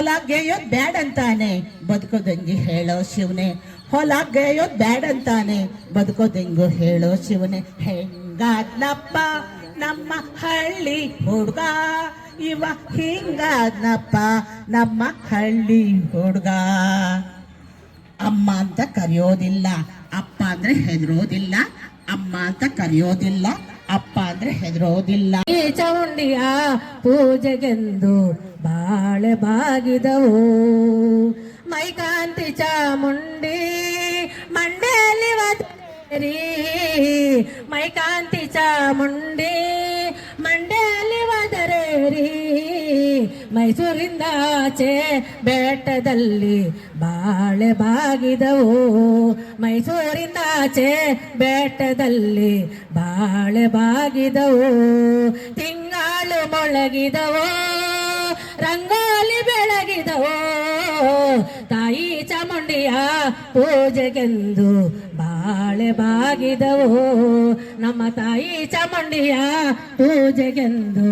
ಗೇಯೋದ್ ಬ್ಯಾಡ್ ಅಂತಾನೆ, ಬದುಕೋದಂಗೆ ಹೇಳೋ ಶಿವನೇ. ಹೊಲ ಗೇಯೋದ್ ಬ್ಯಾಡ್ ಅಂತಾನೆ, ಬದುಕೋದಂಗು ಹೇಳೋ ಶಿವನೇ. ಹೆಂಗಾದ್ನಪ್ಪ, ನಮ್ಮ ಹಳ್ಳಿ ಹುಡುಗ. ಇವ ಹಿಂಗಾದ್ನಪ್ಪ, ನಮ್ಮ ಹಳ್ಳಿ ಹುಡುಗ. ಅಮ್ಮ ಅಂತ ಕರೆಯೋದಿಲ್ಲ, ಅಪ್ಪ ಅಂದ್ರೆ ಹೆದರೋದಿಲ್ಲ, ಅಮ್ಮ ಅಂತ ಕರೆಯೋದಿಲ್ಲ ಅಪ್ಪ ಅಂದ್ರೆ ಹೆದರೋದಿಲ್ಲ. ಈ ಚೌಂಡಿಯ ಪೂಜೆಗೆಂದು ಬಾಳೆ ಬಾಗಿದವು. ಮೈಕಾಂತಿ ಚಾಮುಂಡಿ ವದರಿ. ಮೈಕಾಂತಿ ಚಾಮುಂಡಿ ಮೈಸೂರಿಂದ ಆಚೆ ಬೆಟ್ಟದಲ್ಲಿ ಬಾಳೆ ಬಾಗಿದವು. ಮೈಸೂರಿಂದ ಆಚೆ ಬೆಟ್ಟದಲ್ಲಿ ಬಾಳೆ ಬಾಗಿದವು. ತಿಂಗಾಳು ಮೊಳಗಿದವು, ರಂಗೋಲಿ ಬೆಳಗಿದವು. ತಾಯಿ ಚಾಮುಂಡಿಯ ಪೂಜೆಗೆಂದು ಬಾಳೆ ಬಾಗಿದವು. ನಮ್ಮ ತಾಯಿ ಚಾಮುಂಡಿಯ ಪೂಜೆಗೆಂದು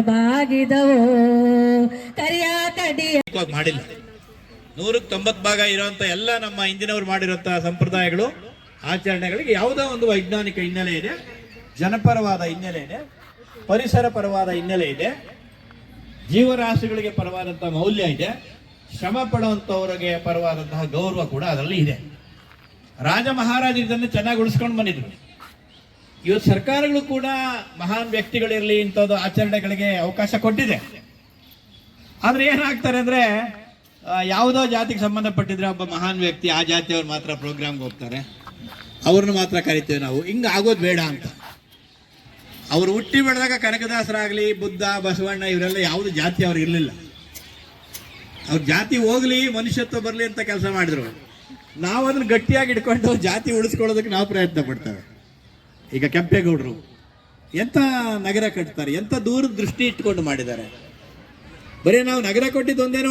ಬಾಳೆ ಬಾಗಿದವು ಕರಿಯ ಮಾಡಿಲ್ಲ. ನೂರಕ್ಕೆ ತೊಂಬತ್ತು ಭಾಗ ಇರುವಂತ ಎಲ್ಲ ನಮ್ಮ ಹಿಂದಿನವರು ಮಾಡಿರುವಂತಹ ಸಂಪ್ರದಾಯಗಳು, ಆಚರಣೆಗಳಿಗೆ ಯಾವುದೋ ಒಂದು ವೈಜ್ಞಾನಿಕ ಹಿನ್ನೆಲೆ ಇದೆ, ಜನಪರವಾದ ಹಿನ್ನೆಲೆ ಇದೆ, ಪರಿಸರ ಪರವಾದ ಹಿನ್ನೆಲೆ ಇದೆ, ಜೀವರಾಶಿಗಳಿಗೆ ಪರವಾದಂತಹ ಮೌಲ್ಯ ಇದೆ, ಶ್ರಮ ಪಡುವಂತವರಿಗೆ ಪರವಾದಂತಹ ಗೌರವ ಕೂಡ ಅದರಲ್ಲಿ ಇದೆ. ರಾಜ ಮಹಾರಾಜ ಇದನ್ನು ಚೆನ್ನಾಗಿ ಉಳಿಸ್ಕೊಂಡು ಬಂದಿದ್ರು. ಇವತ್ತು ಸರ್ಕಾರಗಳು ಕೂಡ ಮಹಾನ್ ವ್ಯಕ್ತಿಗಳಿರಲಿ ಇಂಥದ್ದು ಆಚರಣೆಗಳಿಗೆ ಅವಕಾಶ ಕೊಟ್ಟಿದೆ. ಆದರೆ ಏನಾಗ್ತಾರೆ ಅಂದ್ರೆ ಯಾವುದೋ ಜಾತಿಗೆ ಸಂಬಂಧಪಟ್ಟಿದ್ರೆ ಒಬ್ಬ ಮಹಾನ್ ವ್ಯಕ್ತಿ ಆ ಜಾತಿಯವ್ರು ಮಾತ್ರ ಪ್ರೋಗ್ರಾಮ್ಗೆ ಹೋಗ್ತಾರೆ. ಅವ್ರನ್ನ ಮಾತ್ರ ಕರಿತೇವೆ ನಾವು. ಹಿಂಗೆ ಆಗೋದು ಬೇಡ ಅಂತ. ಅವರು ಹುಟ್ಟಿ ಬೆಳೆದಾಗ ಕನಕದಾಸರಾಗಲಿ, ಬುದ್ಧ, ಬಸವಣ್ಣ ಇವರೆಲ್ಲ ಯಾವುದು ಜಾತಿ ಅವ್ರು ಇರಲಿಲ್ಲ. ಅವ್ರ ಜಾತಿ ಹೋಗ್ಲಿ, ಮನುಷ್ಯತ್ವ ಬರಲಿ ಅಂತ ಕೆಲಸ ಮಾಡಿದ್ರು. ನಾವು ಅದನ್ನ ಗಟ್ಟಿಯಾಗಿ ಇಟ್ಕೊಂಡು ಜಾತಿ ಉಳಿಸ್ಕೊಳ್ಳೋದಕ್ಕೆ ನಾವು ಪ್ರಯತ್ನ ಪಡ್ತೇವೆ. ಈಗ ಕೆಂಪೇಗೌಡರು, ಎಂತ ನಗರ ಕಟ್ತಾರೆ, ಎಂತ ದೂರ ದೃಷ್ಟಿ ಇಟ್ಕೊಂಡು ಮಾಡಿದ್ದಾರೆ? ಬರೀ ನಾವು ನಗರ ಕೊಟ್ಟಿದ್ದು ಒಂದೇ ನೋಡಿ